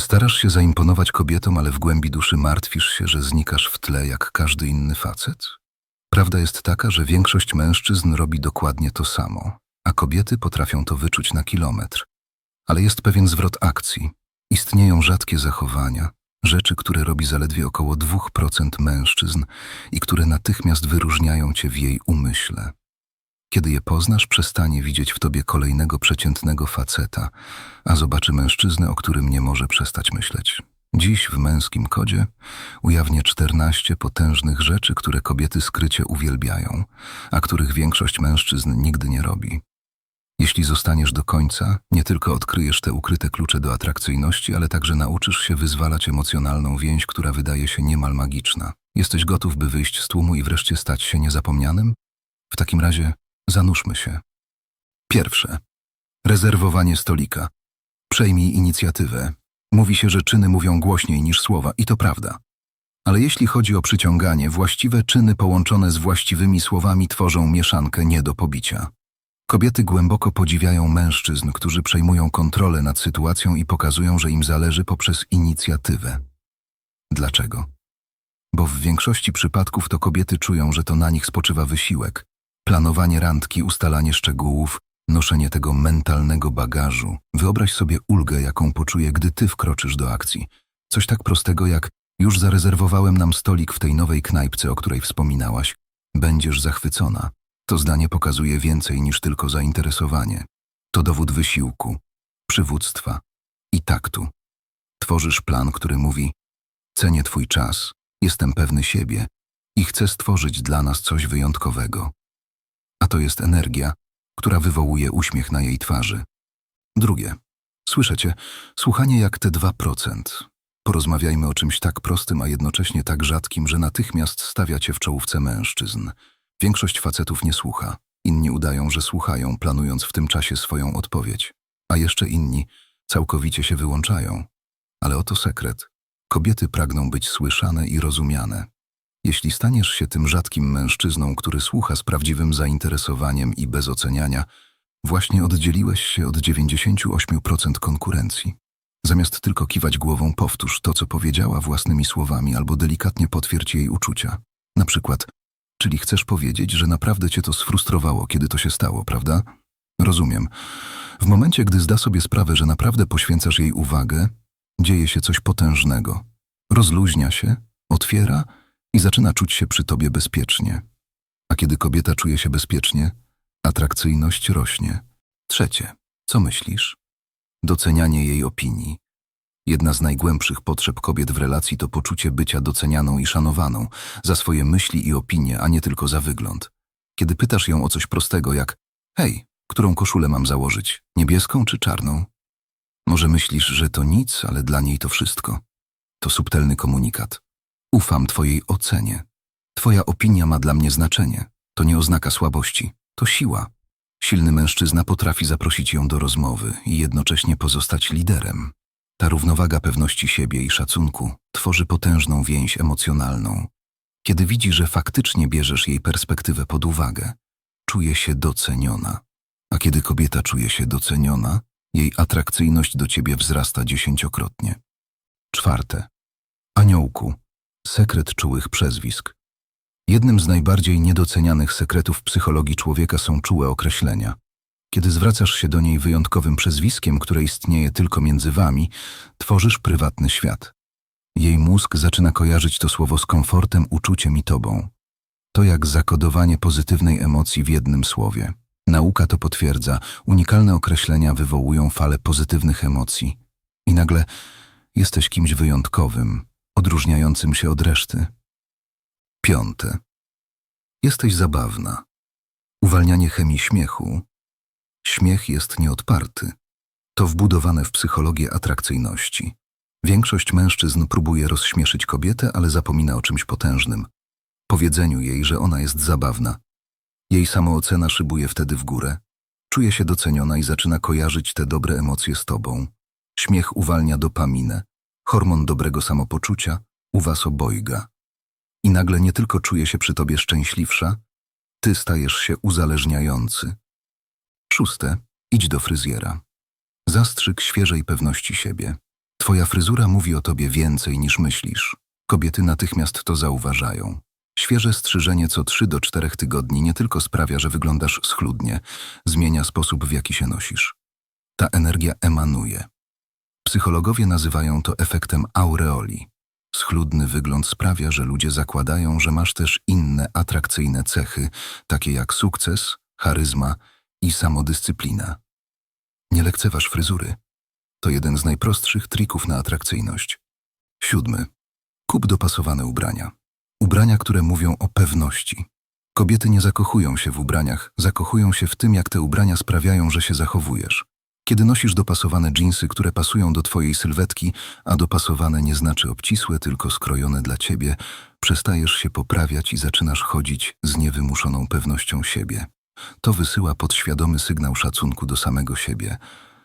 Czy starasz się zaimponować kobietom, ale w głębi duszy martwisz się, że znikasz w tle jak każdy inny facet? Prawda jest taka, że większość mężczyzn robi dokładnie to samo, a kobiety potrafią to wyczuć na kilometr. Ale jest pewien zwrot akcji. Istnieją rzadkie zachowania, rzeczy, które robi zaledwie około 2% mężczyzn i które natychmiast wyróżniają cię w jej umyśle. Kiedy je poznasz, przestanie widzieć w tobie kolejnego przeciętnego faceta, a zobaczy mężczyznę, o którym nie może przestać myśleć. Dziś w męskim kodzie ujawnię 14 potężnych rzeczy, które kobiety skrycie uwielbiają, a których większość mężczyzn nigdy nie robi. Jeśli zostaniesz do końca, nie tylko odkryjesz te ukryte klucze do atrakcyjności, ale także nauczysz się wyzwalać emocjonalną więź, która wydaje się niemal magiczna. Jesteś gotów, by wyjść z tłumu i wreszcie stać się niezapomnianym? W takim razie zanurzmy się. Pierwsze. Rezerwowanie stolika. Przejmij inicjatywę. Mówi się, że czyny mówią głośniej niż słowa i to prawda. Ale jeśli chodzi o przyciąganie, właściwe czyny połączone z właściwymi słowami tworzą mieszankę nie do pobicia. Kobiety głęboko podziwiają mężczyzn, którzy przejmują kontrolę nad sytuacją i pokazują, że im zależy poprzez inicjatywę. Dlaczego? Bo w większości przypadków to kobiety czują, że to na nich spoczywa wysiłek, planowanie randki, ustalanie szczegółów, noszenie tego mentalnego bagażu. Wyobraź sobie ulgę, jaką poczuje, gdy ty wkroczysz do akcji. Coś tak prostego jak już zarezerwowałem nam stolik w tej nowej knajpce, o której wspominałaś. Będziesz zachwycona. To zdanie pokazuje więcej niż tylko zainteresowanie. To dowód wysiłku, przywództwa i taktu. Tworzysz plan, który mówi: Cenię Twój czas, jestem pewny siebie i chcę stworzyć dla nas coś wyjątkowego. To jest energia, która wywołuje uśmiech na jej twarzy. Drugie. Słyszycie, słuchanie jak te 2%. Porozmawiajmy o czymś tak prostym, a jednocześnie tak rzadkim, że natychmiast stawia cię w czołówce mężczyzn. Większość facetów nie słucha. Inni udają, że słuchają, planując w tym czasie swoją odpowiedź. A jeszcze inni całkowicie się wyłączają. Ale oto sekret. Kobiety pragną być słyszane i rozumiane. Jeśli staniesz się tym rzadkim mężczyzną, który słucha z prawdziwym zainteresowaniem i bez oceniania, właśnie oddzieliłeś się od 98% konkurencji. Zamiast tylko kiwać głową, powtórz to, co powiedziała własnymi słowami albo delikatnie potwierdź jej uczucia. Na przykład, czyli chcesz powiedzieć, że naprawdę cię to sfrustrowało, kiedy to się stało, prawda? Rozumiem. W momencie, gdy zda sobie sprawę, że naprawdę poświęcasz jej uwagę, dzieje się coś potężnego. Rozluźnia się, otwiera i zaczyna czuć się przy tobie bezpiecznie. A kiedy kobieta czuje się bezpiecznie, atrakcyjność rośnie. Trzecie, co myślisz? Docenianie jej opinii. Jedna z najgłębszych potrzeb kobiet w relacji to poczucie bycia docenianą i szanowaną za swoje myśli i opinie, a nie tylko za wygląd. Kiedy pytasz ją o coś prostego jak hej, którą koszulę mam założyć, niebieską czy czarną? Może myślisz, że to nic, ale dla niej to wszystko. To subtelny komunikat. Ufam Twojej ocenie. Twoja opinia ma dla mnie znaczenie. To nie oznaka słabości, to siła. Silny mężczyzna potrafi zaprosić ją do rozmowy i jednocześnie pozostać liderem. Ta równowaga pewności siebie i szacunku tworzy potężną więź emocjonalną. Kiedy widzi, że faktycznie bierzesz jej perspektywę pod uwagę, czuje się doceniona. A kiedy kobieta czuje się doceniona, jej atrakcyjność do ciebie wzrasta dziesięciokrotnie. Czwarte. Aniołku. Sekret czułych przezwisk. Jednym z najbardziej niedocenianych sekretów psychologii człowieka są czułe określenia. Kiedy zwracasz się do niej wyjątkowym przezwiskiem, które istnieje tylko między wami, tworzysz prywatny świat. Jej mózg zaczyna kojarzyć to słowo z komfortem, uczuciem i tobą. To jak zakodowanie pozytywnej emocji w jednym słowie. Nauka to potwierdza, unikalne określenia wywołują falę pozytywnych emocji. I nagle jesteś kimś wyjątkowym, odróżniającym się od reszty. Piąte. Jesteś zabawna. Uwalnianie chemii śmiechu. Śmiech jest nieodparty. To wbudowane w psychologię atrakcyjności. Większość mężczyzn próbuje rozśmieszyć kobietę, ale zapomina o czymś potężnym. Powiedzeniu jej, że ona jest zabawna. Jej samoocena szybuje wtedy w górę. Czuje się doceniona i zaczyna kojarzyć te dobre emocje z tobą. Śmiech uwalnia dopaminę, hormon dobrego samopoczucia, u was obojga. I nagle nie tylko czuje się przy tobie szczęśliwsza, ty stajesz się uzależniający. Szóste. Idź do fryzjera. Zastrzyk świeżej pewności siebie. Twoja fryzura mówi o tobie więcej niż myślisz. Kobiety natychmiast to zauważają. Świeże strzyżenie co 3 do 4 tygodni nie tylko sprawia, że wyglądasz schludnie, zmienia sposób, w jaki się nosisz. Ta energia emanuje. Psychologowie nazywają to efektem aureoli. Schludny wygląd sprawia, że ludzie zakładają, że masz też inne atrakcyjne cechy, takie jak sukces, charyzma i samodyscyplina. Nie lekceważ fryzury. To jeden z najprostszych trików na atrakcyjność. Siódmy. Kup dopasowane ubrania. Ubrania, które mówią o pewności. Kobiety nie zakochują się w ubraniach, zakochują się w tym, jak te ubrania sprawiają, że się zachowujesz. Kiedy nosisz dopasowane dżinsy, które pasują do twojej sylwetki, a dopasowane nie znaczy obcisłe, tylko skrojone dla ciebie, przestajesz się poprawiać i zaczynasz chodzić z niewymuszoną pewnością siebie. To wysyła podświadomy sygnał szacunku do samego siebie,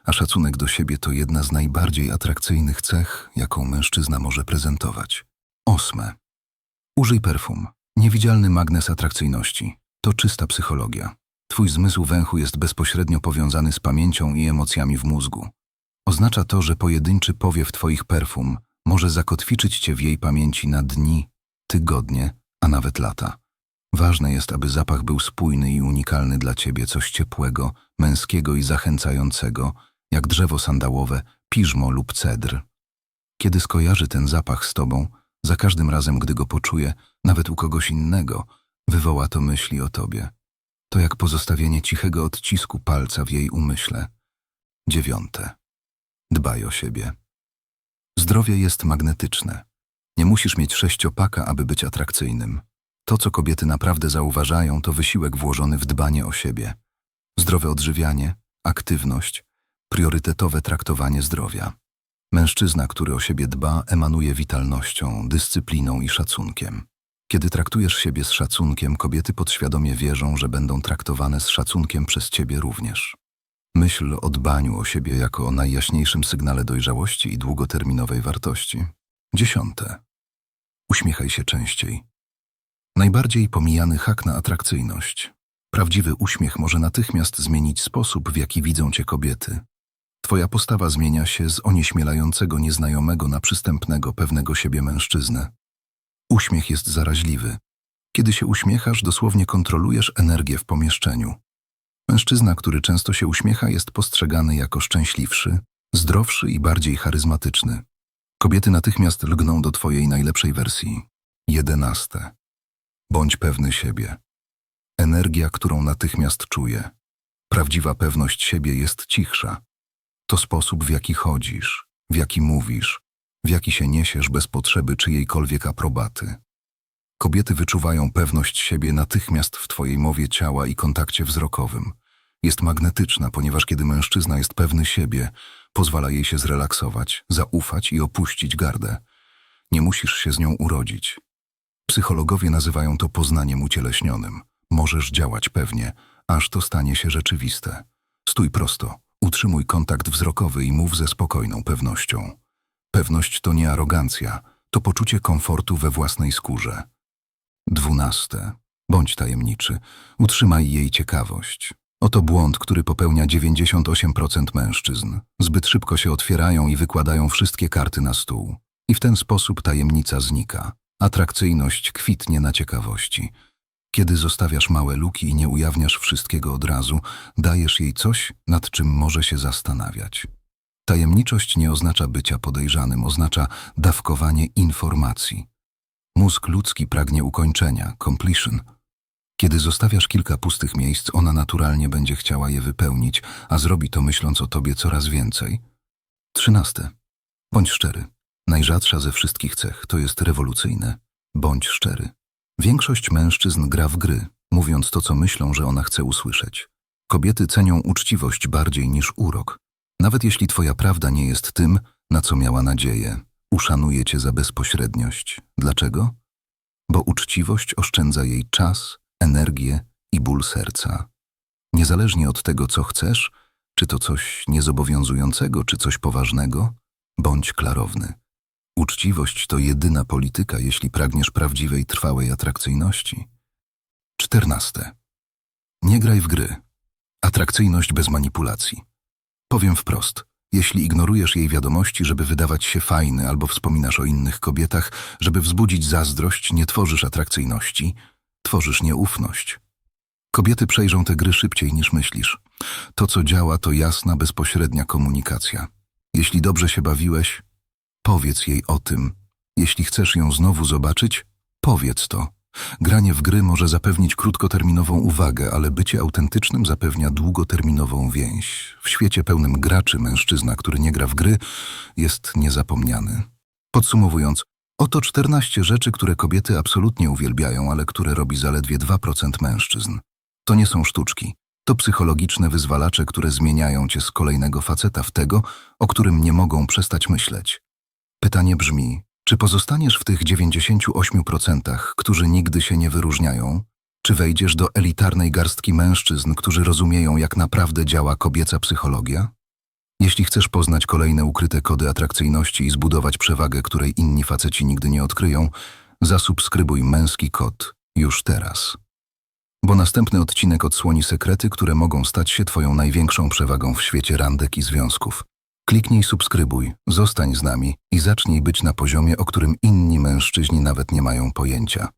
a szacunek do siebie to jedna z najbardziej atrakcyjnych cech, jaką mężczyzna może prezentować. Ósme. Użyj perfum. Niewidzialny magnes atrakcyjności. To czysta psychologia. Twój zmysł węchu jest bezpośrednio powiązany z pamięcią i emocjami w mózgu. Oznacza to, że pojedynczy powiew Twoich perfum może zakotwiczyć Cię w jej pamięci na dni, tygodnie, a nawet lata. Ważne jest, aby zapach był spójny i unikalny dla Ciebie, coś ciepłego, męskiego i zachęcającego, jak drzewo sandałowe, piżmo lub cedr. Kiedy skojarzy ten zapach z Tobą, za każdym razem, gdy go poczuje, nawet u kogoś innego, wywoła to myśli o Tobie. To jak pozostawienie cichego odcisku palca w jej umyśle. Dziewiąte. Dbaj o siebie. Zdrowie jest magnetyczne. Nie musisz mieć sześciopaka, aby być atrakcyjnym. To, co kobiety naprawdę zauważają, to wysiłek włożony w dbanie o siebie. Zdrowe odżywianie, aktywność, priorytetowe traktowanie zdrowia. Mężczyzna, który o siebie dba, emanuje witalnością, dyscypliną i szacunkiem. Kiedy traktujesz siebie z szacunkiem, kobiety podświadomie wierzą, że będą traktowane z szacunkiem przez ciebie również. Myśl o dbaniu o siebie jako o najjaśniejszym sygnale dojrzałości i długoterminowej wartości. Dziesiąte. Uśmiechaj się częściej. Najbardziej pomijany hak na atrakcyjność. Prawdziwy uśmiech może natychmiast zmienić sposób, w jaki widzą cię kobiety. Twoja postawa zmienia się z onieśmielającego nieznajomego na przystępnego, pewnego siebie mężczyznę. Uśmiech jest zaraźliwy. Kiedy się uśmiechasz, dosłownie kontrolujesz energię w pomieszczeniu. Mężczyzna, który często się uśmiecha, jest postrzegany jako szczęśliwszy, zdrowszy i bardziej charyzmatyczny. Kobiety natychmiast lgną do twojej najlepszej wersji. Jedenaste. Bądź pewny siebie. Energia, którą natychmiast czuję. Prawdziwa pewność siebie jest cichsza. To sposób, w jaki chodzisz, w jaki mówisz, w jaki się niesiesz bez potrzeby czyjejkolwiek aprobaty. Kobiety wyczuwają pewność siebie natychmiast w twojej mowie ciała i kontakcie wzrokowym. Jest magnetyczna, ponieważ kiedy mężczyzna jest pewny siebie, pozwala jej się zrelaksować, zaufać i opuścić gardę. Nie musisz się z nią urodzić. Psychologowie nazywają to poznaniem ucieleśnionym. Możesz działać pewnie, aż to stanie się rzeczywiste. Stój prosto, utrzymuj kontakt wzrokowy i mów ze spokojną pewnością. Pewność to nie arogancja, to poczucie komfortu we własnej skórze. Dwunaste. Bądź tajemniczy, utrzymaj jej ciekawość. Oto błąd, który popełnia 98% mężczyzn. Zbyt szybko się otwierają i wykładają wszystkie karty na stół. I w ten sposób tajemnica znika. Atrakcyjność kwitnie na ciekawości. Kiedy zostawiasz małe luki i nie ujawniasz wszystkiego od razu, dajesz jej coś, nad czym może się zastanawiać. Tajemniczość nie oznacza bycia podejrzanym, oznacza dawkowanie informacji. Mózg ludzki pragnie ukończenia, completion. Kiedy zostawiasz kilka pustych miejsc, ona naturalnie będzie chciała je wypełnić, a zrobi to myśląc o tobie coraz więcej. Trzynaste. Bądź szczery. Najrzadsza ze wszystkich cech to jest rewolucyjne. Bądź szczery. Większość mężczyzn gra w gry, mówiąc to, co myślą, że ona chce usłyszeć. Kobiety cenią uczciwość bardziej niż urok. Nawet jeśli twoja prawda nie jest tym, na co miała nadzieję, uszanuje cię za bezpośredniość. Dlaczego? Bo uczciwość oszczędza jej czas, energię i ból serca. Niezależnie od tego, co chcesz, czy to coś niezobowiązującego, czy coś poważnego, bądź klarowny. Uczciwość to jedyna polityka, jeśli pragniesz prawdziwej, trwałej atrakcyjności. Czternaste. Nie graj w gry. Atrakcyjność bez manipulacji. Powiem wprost. Jeśli ignorujesz jej wiadomości, żeby wydawać się fajny, albo wspominasz o innych kobietach, żeby wzbudzić zazdrość, nie tworzysz atrakcyjności, tworzysz nieufność. Kobiety przejrzą te gry szybciej niż myślisz. To, co działa, to jasna, bezpośrednia komunikacja. Jeśli dobrze się bawiłeś, powiedz jej o tym. Jeśli chcesz ją znowu zobaczyć, powiedz to. Granie w gry może zapewnić krótkoterminową uwagę, ale bycie autentycznym zapewnia długoterminową więź. W świecie pełnym graczy mężczyzna, który nie gra w gry, jest niezapomniany. Podsumowując, oto 14 rzeczy, które kobiety absolutnie uwielbiają, ale które robi zaledwie 2% mężczyzn. To nie są sztuczki. To psychologiczne wyzwalacze, które zmieniają cię z kolejnego faceta w tego, o którym nie mogą przestać myśleć. Pytanie brzmi, czy pozostaniesz w tych 98%, którzy nigdy się nie wyróżniają? Czy wejdziesz do elitarnej garstki mężczyzn, którzy rozumieją, jak naprawdę działa kobieca psychologia? Jeśli chcesz poznać kolejne ukryte kody atrakcyjności i zbudować przewagę, której inni faceci nigdy nie odkryją, zasubskrybuj Męski Kod już teraz. Bo następny odcinek odsłoni sekrety, które mogą stać się Twoją największą przewagą w świecie randek i związków. Kliknij subskrybuj, zostań z nami i zacznij być na poziomie, o którym inni mężczyźni nawet nie mają pojęcia.